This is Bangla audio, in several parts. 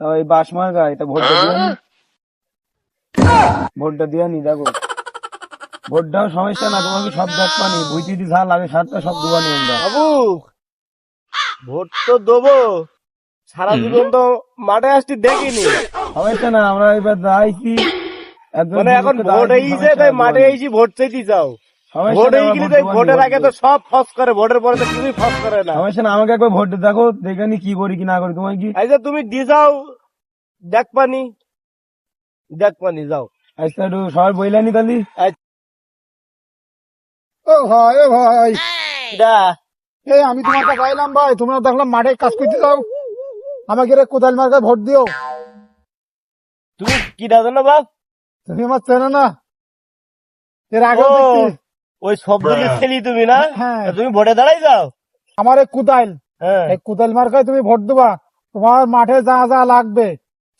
তা ওই বাসমার গায়ে তা ভোটটা দিয়ে ভোটটা দিয়ে নি দেখো। ভোটটাও সমস্যা না তোমাকে সব দেখ পানি। বুঝতে দি ঝাল লাগে সাতটা সব দুবানি আমরা। বাবু ভোট তো দেবো। সারা জীবন তো মাঠে আসতে দেখিনি। সমস্যা না আমরা এবার একজন মানে এখন ভোট হয়েছে সমস্যা তাই মাঠে। এসে ভোট চাইতে যাও। ভোটের আগে তো সব ফস করে ভোটের পরে তো কিছুই ফস করে না। আমাকে একবার ভোট দেখো দেখে নি কি করি কি না করি। তোমার কি তুমি দিয়ে যাও দেখ পানি দেখ পানি যাও আজকে একটু সবাই বইলা নি ও ভাই ও ভাই। দা। এই আমি তোমার কাছে আইলাম ভাই তোমরা দেখলাম মাঠে কাজ করতে যাও। আমাকে রে কোদাল মার্কায় ভোট দিও। তুমি কি দাদা না বাপ? তুমি আমার চেনো না। এর আগে ওই শব্দটি ছেলি তুমি না? হ্যাঁ। তুমি ভোটে দাঁড়াই যাও। আমার এই কোদাল হ্যাঁ। এই কোদাল মার্কায় তুমি ভোট দেবা। তোমার মাঠে যা যা লাগবে।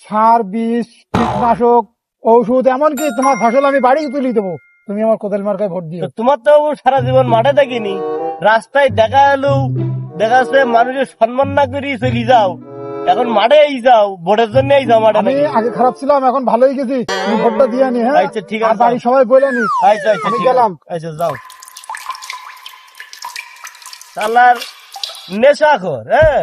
সার বিষ কীটনাশক ঔষধ এমনকি তোমার ফসল আমি বাড়ি তুলে দেবো। তুমি আমার কোদাল মার্কায় ভোট দিও। তোমার তো সারা জীবন মাঠে দেখিনি। রাস্তায় দেখা এলো দেখা যাচ্ছে মানুষের সম্মান না করি চলে যাও। এখন মাঠে এই যাও ভোটের জন্য এই যাও মাঠে আমি আগে খারাপ ছিলাম এখন ভালোই গেছি। তুমি ভোটটা দিয়ে নি হ্যাঁ? আচ্ছা, ঠিক আছে। বাড়ি সবাই বলে নি আচ্ছা আচ্ছা আমি গেলাম। আচ্ছা যাও। সালার নেশা খর হ্যাঁ?